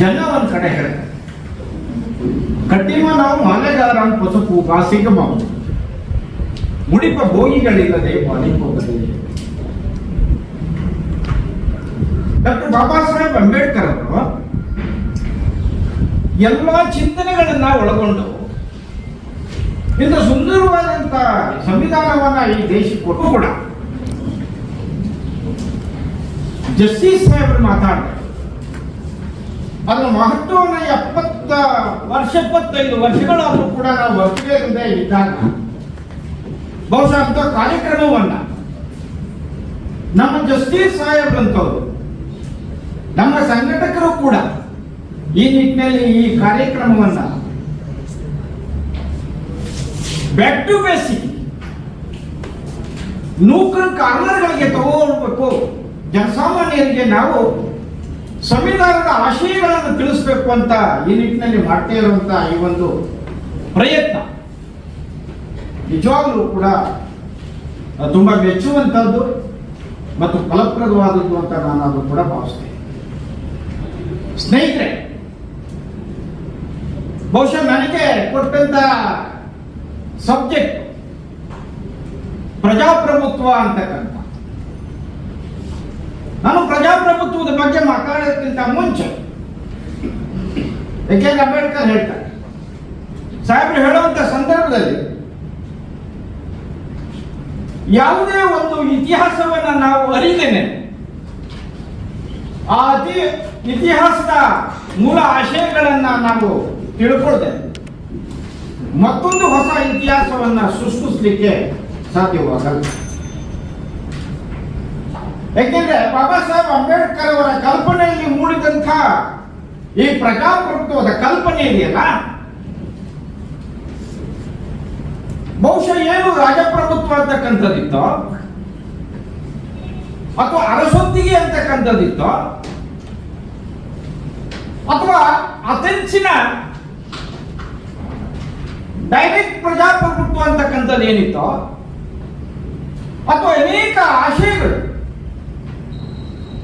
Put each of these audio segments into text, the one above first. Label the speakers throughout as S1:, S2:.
S1: ಜನ ಒಂದ್ ಕಡೆ ಹೇಳ್ತಾರೆ ಕಟ್ಟಿಮ ನಾವು ಮಾಲೆಗಾರ ಪಸುಪು ಬಾಸಿಗ ಮುಡಿಪ ಭೋಗಿಗಳಿಲ್ಲದೆ ಹೋಗದೆ ಡಾಕ್ಟರ್ ಬಾಬಾ ಸಾಹೇಬ್ ಅಂಬೇಡ್ಕರ್ ಅವರು ಎಲ್ಲ ಚಿಂತನೆಗಳನ್ನ ಒಳಗೊಂಡು ಇಂಥ ಸುಂದರವಾದಂತ ಸಂವಿಧಾನವನ್ನ ಈ ದೇಶಕ್ಕೆ ಕೊಟ್ಟು ಕೂಡ. ಜಸ್ಟಿಸ್ ಸಾಹೇಬ್ರು ಮಾತಾಡ್ತಾರೆ. ಅದರ ಮಹತ್ವವನ್ನು ಎಪ್ಪತ್ತ ವರ್ಷ, ಎಪ್ಪತ್ತೈದು ವರ್ಷಗಳಾದರೂ ಕೂಡ ನಾವು ಒಪ್ಪಿಗೆ ಇದ್ದಾಗ ಬಹುಶಃ ಅಂತ ಕಾರ್ಯಕ್ರಮವನ್ನ ನಮ್ಮ ಜಸ್ಟಿಸ್ ಸಾಹೇಬ್ರಂತವರು ನಮ್ಮ ಸಂಘಟಕರು ಕೂಡ ಈ ನಿಟ್ಟಿನಲ್ಲಿ ಈ ಕಾರ್ಯಕ್ರಮವನ್ನ ಬ್ಯಾಕ್ ಟು ಬೇಸಿಕ್ ನೂಕರ ಕಾರ್ನರ್ಗಳಿಗೆ ತಗೋಬೇಕು ಜನಸಾಮಾನ್ಯರಿಗೆ ನಾವು ಸಂವಿಧಾನದ ಆಶಯಗಳನ್ನು ತಿಳಿಸ್ಬೇಕು ಅಂತ ಈ ನಿಟ್ಟಿನಲ್ಲಿ ಮಾಡ್ತಾ ಇರುವಂತ ಈ ಒಂದು ಪ್ರಯತ್ನ. ನಿಜವಾಗ್ಲೂ ಕೂಡ ತುಂಬಾ ಮೆಚ್ಚುವಂತದ್ದು ಮತ್ತು ಫಲಪ್ರದವಾದದ್ದು ಅಂತ ನಾನು ಅದು ಕೂಡ ಭಾವಿಸ್ತೇನೆ. ಸ್ನೇಹಿತರೆ, ಬಹುಶಃ ನನಗೆ ಕೊಟ್ಟಂತ ಸಬ್ಜೆಕ್ಟ್ ಪ್ರಜಾಪ್ರಭುತ್ವ ಅಂತಕ್ಕಂಥ ಪ್ರಜಾಪ್ರಭುತ್ವದ ಬಗ್ಗೆ ಮಾತಾಡೋದಕ್ಕಿಂತ ಮುಂಚೆ ಯಾಕೆಂದ್ರೆ ಅಂಬೇಡ್ಕರ್ ಹೇಳ್ತಾರೆ. ಸಾಹೇಬ್ರು ಹೇಳುವಂತ ಸಂದರ್ಭದಲ್ಲಿ ಯಾವುದೇ ಒಂದು ಇತಿಹಾಸವನ್ನ ನಾವು ಅರಿತೇನೆ, ಆ ಅತಿ ಇತಿಹಾಸದ ಮೂಲ ಆಶಯಗಳನ್ನ ನಾವು ತಿಳ್ಕೊಳ್ದೆ ಮತ್ತೊಂದು ಹೊಸ ಇತಿಹಾಸವನ್ನ ಸೃಷ್ಟಿಸ್ಲಿಕ್ಕೆ ಸಾಧ್ಯವಾಗಲ್ಲ. ಯಾಕೆಂದ್ರೆ ಬಾಬಾ ಸಾಹೇಬ್ ಅಂಬೇಡ್ಕರ್ ಅವರ ಕಲ್ಪನೆಯಲ್ಲಿ ಮೂಡಿದಂತ ಈ ಪ್ರಜಾಪ್ರಭುತ್ವದ ಕಲ್ಪನೆ ಇದೆಯಲ್ಲ? ಬಹುಶಃ ಏನು ರಾಜಪ್ರಭುತ್ವ ಅಂತಕ್ಕಂಥದ್ದಿತ್ತೋ? ಅಥವಾ ಅರಸೊತ್ತಿಗೆ ಅಂತಕ್ಕಂಥದ್ದಿತ್ತೋ? ಅಥವಾ ಅತೆಂಚಿನ ಡೈರೆಕ್ಟ್ ಪ್ರಜಾಪ್ರಭುತ್ವ ಅಂತಕ್ಕಂಥದ್ದು ಏನಿತ್ತೋ? ಅಥವಾ ಅನೇಕ ಆಶಯಗಳು?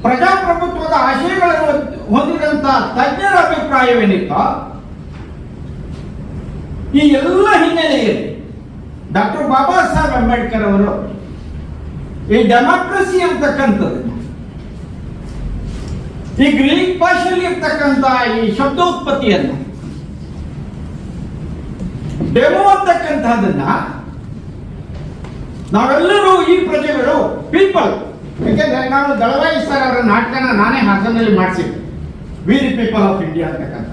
S1: ಪ್ರಜಾಪ್ರಭುತ್ವದ ಆಶಯಗಳನ್ನು ಹೊಂದಿದಂತ ತಜ್ಞರ ಅಭಿಪ್ರಾಯವೇನಿತ್ತ? ಈ ಎಲ್ಲ ಹಿನ್ನೆಲೆಯಲ್ಲಿ ಡಾಕ್ಟರ್ ಬಾಬಾ ಸಾಹೇಬ್ ಅಂಬೇಡ್ಕರ್ ಅವರು ಈ ಡೆಮಾಕ್ರಸಿ ಅಂತಕ್ಕಂಥದ್ದು, ಈ ಗ್ರೀಕ್ ಭಾಷೆಯಲ್ಲಿ ಇರ್ತಕ್ಕಂಥ ಈ ಶಬ್ದೋತ್ಪತ್ತಿಯನ್ನು, ಡೆಮೋ ಅಂತಕ್ಕಂಥದ್ದನ್ನ ನಾವೆಲ್ಲರೂ ಈ ಪ್ರಜೆಗಳು ಪೀಪಲ್. ಯಾಕೆಂದ್ರೆ ನಾನು ದಳವಾಯಿ ಸರ್ ಅವರ ನಾಟಕನ ನಾನೇ ಹಾಸನಲ್ಲಿ ಮಾಡಿಸಿದ್ದೆ. We the people of India ಅಂತಕ್ಕಂಥ.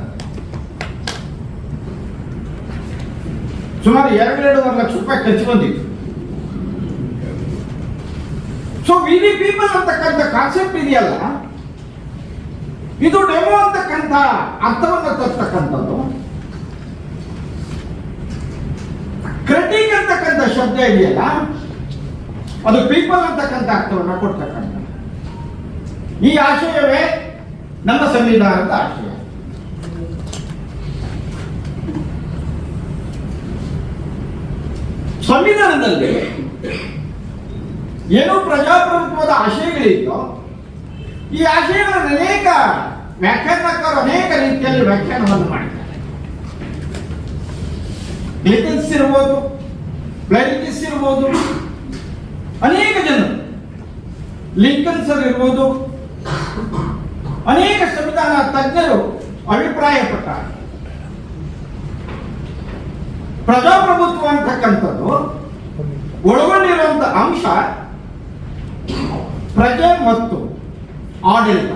S1: ಸುಮಾರು ಎರಡೆರಡೂವರೆ ಲಕ್ಷ ರೂಪಾಯಿ ಖರ್ಚು ಬಂದಿತ್ತು. ಸೊ ವಿ ದಿ ಪೀಪಲ್ ಅಂತಕ್ಕಂಥ ಕಾನ್ಸೆಪ್ಟ್ ಇದೆಯಲ್ಲ? ಇದು ಡೆಮೋ ಅಂತಕ್ಕಂಥ ಅರ್ಥವನ್ನು ತರ್ತಕ್ಕಂಥದ್ದು. ಕ್ರಿಟಿಕ್ ಅಂತಕ್ಕಂಥ ಶಬ್ದ ಇದೆಯಲ್ಲ? ಅದು ಪೀಪಲ್ ಅಂತಕ್ಕಂಥ ಅರ್ಥವನ್ನು ಕೊಡ್ತಕ್ಕಂಥ ಈ ಆಶಯವೇ ನಮ್ಮ ಸಂವಿಧಾನದ ಆಶಯ. ಸಂವಿಧಾನದಲ್ಲಿ ಏನು ಪ್ರಜಾಪ್ರಭುತ್ವದ ಆಶಯಗಳಿತ್ತೋ ಈ ಆಶಯಗಳನ್ನು ಅನೇಕ ವ್ಯಾಖ್ಯಾನಕಾರರು ಅನೇಕ ರೀತಿಯಲ್ಲಿ ವ್ಯಾಖ್ಯಾನವನ್ನು ಮಾಡಿದ್ದಾರೆ. ಇರ್ಬೋದು ಪ್ಲೇಟಿಸ್ ಇರ್ಬೋದು ಅನೇಕ ಜನರು ಲಿಂಕನ್ ಸರ್ ಇರ್ಬೋದು, ಅನೇಕ ಸಂವಿಧಾನ ತಜ್ಞರು ಅಭಿಪ್ರಾಯಪಟ್ಟಾರೆ. ಪ್ರಜಾಪ್ರಭುತ್ವ ಅಂತಕ್ಕಂಥದ್ದು ಒಳಗೊಂಡಿರುವಂತ ಅಂಶ ಪ್ರಜೆ ಮತ್ತು ಆಡಳಿತ.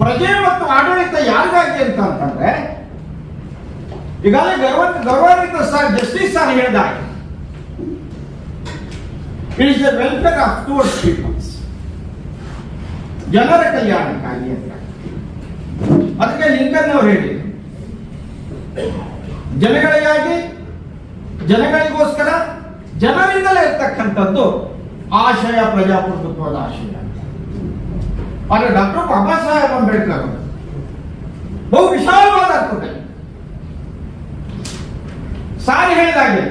S1: ಪ್ರಜೆ ಮತ್ತು ಆಡಳಿತ ಯಾರಿಗಾಗಿ ಅಂತ ಅಂತಂದ್ರೆ, ಈಗಾಗಲೇ ಗೌರವ ಗೌರವಾನ್ವಿತ ಸರ್ ಜಸ್ಟಿಸ್ ಸರ್ ಹೇಳಿದಾಗ it is the welfare of peoples ಜನರ ಕಲ್ಯಾಣಕ್ಕಾಗಿ ಅಂತ. ಅದಕ್ಕೆ ಲಿಂಕನ್ ಅವರು ಹೇಳಿ ಜನಗಳಿಗಾಗಿ, ಜನಗಳಿಗೋಸ್ಕರ ಜನರಿಂದಲೇ ಇರ್ತಕ್ಕಂಥದ್ದು ಆಶಯ, ಪ್ರಜಾಪ್ರಭುತ್ವದ ಆಶಯ. ಆದರೆ ಡಾಕ್ಟರ್ ಬಾಬಾ ಸಾಹೇಬ್ ಅಂಬೇಡ್ಕರ್ ಬಹು ವಿಶಾಲವಾದ ಅರ್ಥದಲ್ಲಿ ಸಾರಿ ಹೇಳಿದಾಗೆ.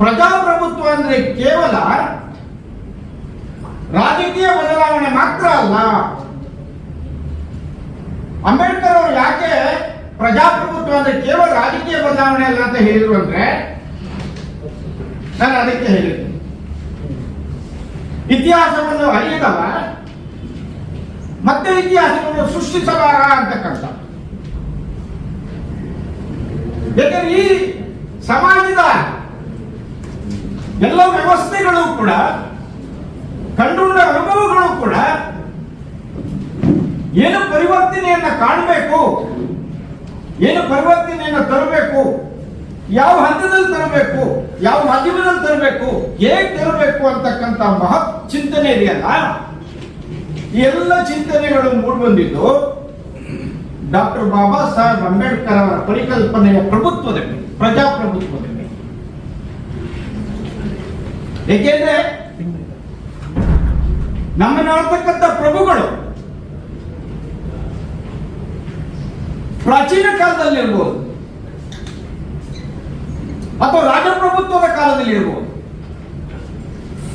S1: ಪ್ರಜಾಪ್ರಭುತ್ವ ಅಂದ್ರೆ ಕೇವಲ ರಾಜಕೀಯ ಬದಲಾವಣೆ ಮಾತ್ರ ಅಲ್ಲ. ಅಂಬೇಡ್ಕರ್ ಅವರು ಯಾಕೆ ಪ್ರಜಾಪ್ರಭುತ್ವ ಅಂದ್ರೆ ಕೇವಲ ರಾಜಕೀಯ ಬದಲಾವಣೆ ಅಲ್ಲ ಅಂತ ಹೇಳಿದ್ರು ಅಂದ್ರೆ, ನಾನು ಅದಕ್ಕೆ ಹೇಳಿದ್ದೆ. ಇತಿಹಾಸವನ್ನು ಅರಿಯದವ ಮತ್ತೆ ಇತಿಹಾಸವನ್ನು ಸೃಷ್ಟಿಸಲಾರ ಅಂತಕ್ಕಂಥ. ಯಾಕಂದ್ರೆ ಈ ಸಮಾಜದ ಎಲ್ಲ ವ್ಯವಸ್ಥೆಗಳು ಕೂಡ ಕಂಡುಕೊಂಡ ಅನುಭವಗಳು ಕೂಡ ಏನು ಪರಿವರ್ತನೆಯನ್ನ ಕಾಣಬೇಕು, ಏನು ಪರಿವರ್ತನೆಯನ್ನ ತರಬೇಕು, ಯಾವ ಹಂತದಲ್ಲಿ ತರಬೇಕು, ಯಾವ ಮಾಧ್ಯಮದಲ್ಲಿ ತರಬೇಕು, ಹೇಗೆ ತರಬೇಕು ಅಂತಕ್ಕಂಥ ಮಹತ್ ಚಿಂತನೆ ಇದೆಯಲ್ಲ ಎಲ್ಲ ಚಿಂತನೆಗಳು ಮೂಡಿಬಂದಿದ್ದು ಡಾಕ್ಟರ್ ಬಾಬಾ ಸಾಹೇಬ್ ಅಂಬೇಡ್ಕರ್ ಅವರ ಪರಿಕಲ್ಪನೆಯ ಪ್ರಭುತ್ವದ ಪ್ರಜಾಪ್ರಭುತ್ವದ ಏಕೆಂದ್ರೆ ನಮ್ಮನ್ನಾಳ್ತಕ್ಕಂಥ ಪ್ರಭುಗಳು ಪ್ರಾಚೀನ ಕಾಲದಲ್ಲಿ ಇರ್ಬೋದು ಅಥವಾ ರಾಜಪ್ರಭುತ್ವದ ಕಾಲದಲ್ಲಿ ಇರ್ಬೋದು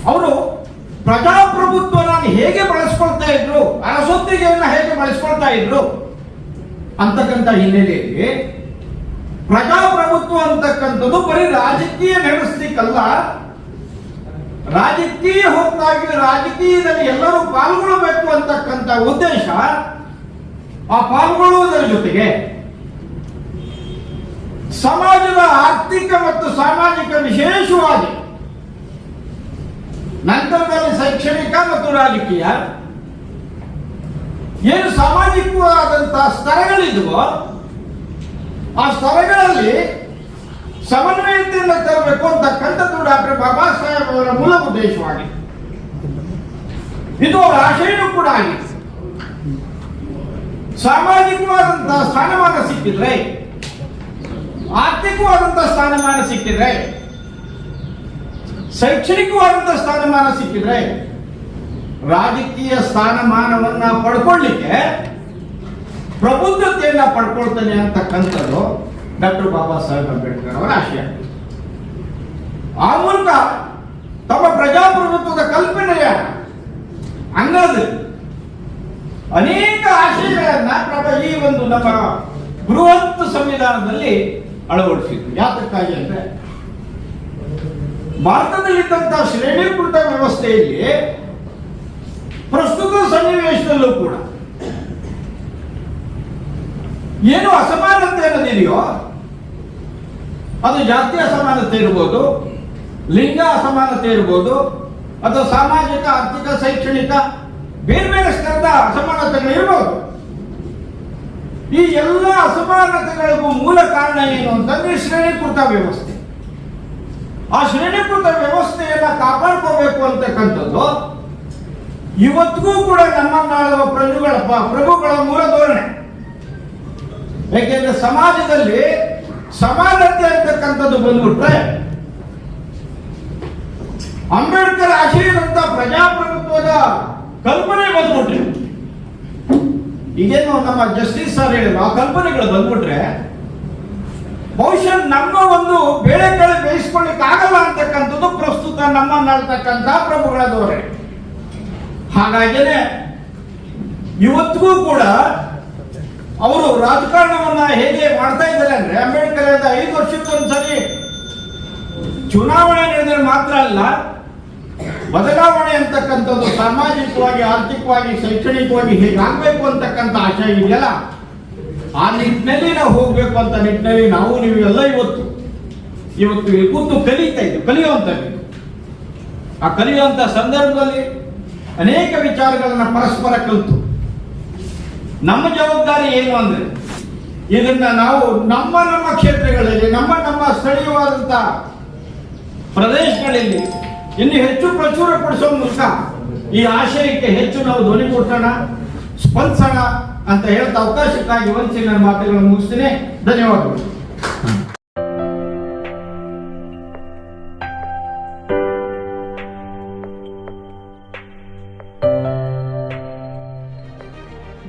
S1: ಅವರು ಪ್ರಜಾಪ್ರಭುತ್ವನ ಹೇಗೆ ಬಳಸ್ಕೊಳ್ತಾ ಇದ್ರು, ಅರಸೊತ್ತಿಗೆಯನ್ನ ಹೇಗೆ ಬಳಸ್ಕೊಳ್ತಾ ಇದ್ರು ಅಂತಕ್ಕಂಥ ಹಿನ್ನೆಲೆಯಲ್ಲಿ ಪ್ರಜಾಪ್ರಭುತ್ವ ಅಂತಕ್ಕಂಥದ್ದು ಬರೀ ರಾಜಕೀಯ ನಡೆಸ್ಲಿಕ್ಕಲ್ಲ ರಾಜಕೀಯ ಹೊತ್ತಾಗಿ ರಾಜಕೀಯದಲ್ಲಿ ಎಲ್ಲರೂ ಪಾಲ್ಗೊಳ್ಳಬೇಕು ಅಂತಕ್ಕಂಥ ಉದ್ದೇಶ ಆ ಪಾಲ್ಗೊಳ್ಳುವುದರ ಜೊತೆಗೆ ಸಮಾಜದ ಆರ್ಥಿಕ ಮತ್ತು ಸಾಮಾಜಿಕ ವಿಶೇಷವಾಗಿ ನಂತರದಲ್ಲಿ ಶೈಕ್ಷಣಿಕ ಮತ್ತು ರಾಜಕೀಯ ಏನು ಸಾಮಾಜಿಕವಾದಂತಹ ಸ್ತರಗಳಿದ್ವೋ ಆ ಸ್ತರಗಳಲ್ಲಿ ಸಮನ್ವಯತೆಯನ್ನು ತರಬೇಕು ಅಂತಕ್ಕಂಥದ್ದು ಡಾಕ್ಟರ್ ಬಾಬಾ ಸಾಹೇಬ್ ಅವರ ಮೂಲ ಉದ್ದೇಶವಾಗಿದೆ ಇದು ಅವರ ಆಶಯನೂ ಕೂಡ ಆಗಿದೆ. ಸಾಮಾಜಿಕವಾದಂತಹ ಸ್ಥಾನಮಾನ ಸಿಕ್ಕಿದ್ರೆ ಆರ್ಥಿಕವಾದಂತಹ ಸ್ಥಾನಮಾನ ಸಿಕ್ಕಿದ್ರೆ ಶೈಕ್ಷಣಿಕವಾದಂತಹ ಸ್ಥಾನಮಾನ ಸಿಕ್ಕಿದ್ರೆ, ರಾಜಕೀಯ ಸ್ಥಾನಮಾನವನ್ನ ಪಡ್ಕೊಳ್ಳಿಕ್ಕೆ ಪ್ರಬುದ್ಧತೆಯನ್ನ ಪಡ್ಕೊಳ್ತಾನೆ ಅಂತಕ್ಕಂಥದ್ದು ಡಾಕ್ಟರ್ ಬಾಬಾ ಸಾಹೇಬ್ ಅಂಬೇಡ್ಕರ್ ಅವರ ಆಶಯ. ಆ ಮೂಲಕ ತಮ್ಮ ಪ್ರಜಾಪ್ರಭುತ್ವದ ಕಲ್ಪನೆಯ ಅನ್ನದು ಅನೇಕ ಆಶಯಗಳನ್ನ ಈ ಒಂದು ನಮ್ಮ ಬೃಹತ್ ಸಂವಿಧಾನದಲ್ಲಿ ಅಳವಡಿಸಿದ್ರು. ಯಾತಕ್ಕಾಗಿ ಅಂದ್ರೆ ಭಾರತದಲ್ಲಿದ್ದಂತಹ ಶ್ರೇಣೀಕೃತ ವ್ಯವಸ್ಥೆಯಲ್ಲಿ ಪ್ರಸ್ತುತ ಸನ್ನಿವೇಶದಲ್ಲೂ ಕೂಡ ಏನು ಅಸಮಾನತೆ ಅನ್ನೋದಿದೆಯೋ ಅದು ಜಾತಿ ಅಸಮಾನತೆ ಇರ್ಬೋದು, ಲಿಂಗ ಅಸಮಾನತೆ ಇರ್ಬೋದು ಅಥವಾ ಸಾಮಾಜಿಕ, ಆರ್ಥಿಕ, ಶೈಕ್ಷಣಿಕ, ಬೇರೆ ಬೇರೆ ಸ್ತರದ ಅಸಮಾನತೆಗಳು ಇರ್ಬೋದು. ಈ ಎಲ್ಲ ಅಸಮಾನತೆಗಳಿಗೂ ಮೂಲ ಕಾರಣ ಏನು ಅಂತಂದ್ರೆ ಶ್ರೇಣೀಕೃತ ವ್ಯವಸ್ಥೆ. ಆ ಶ್ರೇಣೀಕೃತ ವ್ಯವಸ್ಥೆಯನ್ನ ಕಾಪಾಡ್ಕೋಬೇಕು ಅಂತಕ್ಕಂಥದ್ದು ಇವತ್ತಿಗೂ ಕೂಡ ನಮ್ಮನ್ನಾಳುವ ಪ್ರಭುಗಳ ಪ್ರಭುಗಳ ಮೂಲ ಧೋರಣೆ. ಯಾಕೆಂದ್ರೆ ಸಮಾಜದಲ್ಲಿ ಸಮಾನತೆ ಅಂತಕ್ಕಂಥದ್ದು ಬಂದ್ಬಿಟ್ರೆ ಅಂಬೇಡ್ಕರ್ ಆಶಯದಂತ ಪ್ರಜಾಪ್ರಭುತ್ವದ ಕಲ್ಪನೆ ಬಂದ್ಬಿಟ್ರೆ. ಈಗೇನು ನಮ್ಮ ಜಸ್ಟಿಸ್ ಸರ್ ಹೇಳಿದ್ರು, ಆ ಕಲ್ಪನೆಗಳು ಬಂದ್ಬಿಟ್ರೆ ಬಹುಶಃ ನಮ್ಮ ಒಂದು ಬೇಳೆಕಾಳು ಬೇಯಿಸ್ಕೊಳ್ಳಿಕ್ ಆಗಲ್ಲ ಅಂತಕ್ಕಂಥದ್ದು ಪ್ರಸ್ತುತ ನಮ್ಮನ್ನಾಳ್ತಕ್ಕಂಥ ಪ್ರಭುಗಳ ಧೋರಣೆ ಹಾಗಾಗಿನೇ ಇವತ್ತಿಗೂ ಕೂಡ ಅವರು ರಾಜಕಾರಣವನ್ನ ಹೇಗೆ ಮಾಡ್ತಾ ಇದ್ದಾರೆ ಅಂದ್ರೆ ಅಂಬೇಡ್ಕರ್ ಅಂತ ಐದು ವರ್ಷಕ್ಕೊಂದ್ಸರಿ ಚುನಾವಣೆ ನಡೆದ್ರೆ ಮಾತ್ರ ಅಲ್ಲ, ಬದಲಾವಣೆ ಅಂತಕ್ಕಂಥದ್ದು ಸಾಮಾಜಿಕವಾಗಿ, ಆರ್ಥಿಕವಾಗಿ, ಶೈಕ್ಷಣಿಕವಾಗಿ ಹೇಗಾಗಬೇಕು ಅಂತಕ್ಕಂಥ ಆಶಯ ಇದೆಯಲ್ಲ? ಆ ನಿಟ್ಟಿನಲ್ಲಿ ನಾವು ಹೋಗ್ಬೇಕು ಅಂತ ನಿಟ್ಟಿನಲ್ಲಿ ನಾವು ನೀವು ಎಲ್ಲ ಇವತ್ತು ಇವತ್ತು ಕೂತು ಕಲಿತಾ ಇದ್ದೀವಿ, ಕಲಿಯುವಂತ ಆ ಕಲಿಯುವಂತ ಸಂದರ್ಭದಲ್ಲಿ ಅನೇಕ ವಿಚಾರಗಳನ್ನ ಪರಸ್ಪರ ಕಲಿತು. ನಮ್ಮ ಜವಾಬ್ದಾರಿ ಏನು ಅಂದ್ರೆ, ಇದನ್ನ ನಾವು ನಮ್ಮ ನಮ್ಮ ಕ್ಷೇತ್ರಗಳಲ್ಲಿ, ನಮ್ಮ ನಮ್ಮ ಸ್ಥಳೀಯವಾದಂಥ ಪ್ರದೇಶಗಳಲ್ಲಿ ಇನ್ನು ಹೆಚ್ಚು ಪ್ರಚುರ ಪಡಿಸೋ ಮೂಲಕ ಈ ಆಶಯಕ್ಕೆ ಹೆಚ್ಚು ನಾವು ಧ್ವನಿ ಕೊಡ್ಸೋಣ ಸ್ಪಂದಿಸೋಣ ಅಂತ ಹೇಳ್ತಾ ಅವಕಾಶಕ್ಕಾಗಿ ವಂಚಿ ನನ್ನ ಮಾತುಗಳನ್ನು ಮುಗಿಸ್ತೀನಿ. ಧನ್ಯವಾದಗಳು.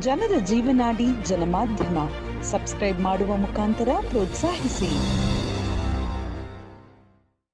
S2: ಜನರ ಜೀವನಾಡಿ ಜನಮಾಧ್ಯಮ. ಸಬ್ಸ್ಕ್ರೈಬ್ ಮಾಡುವ ಮುಖಾಂತರ ಪ್ರೋತ್ಸಾಹಿಸಿ.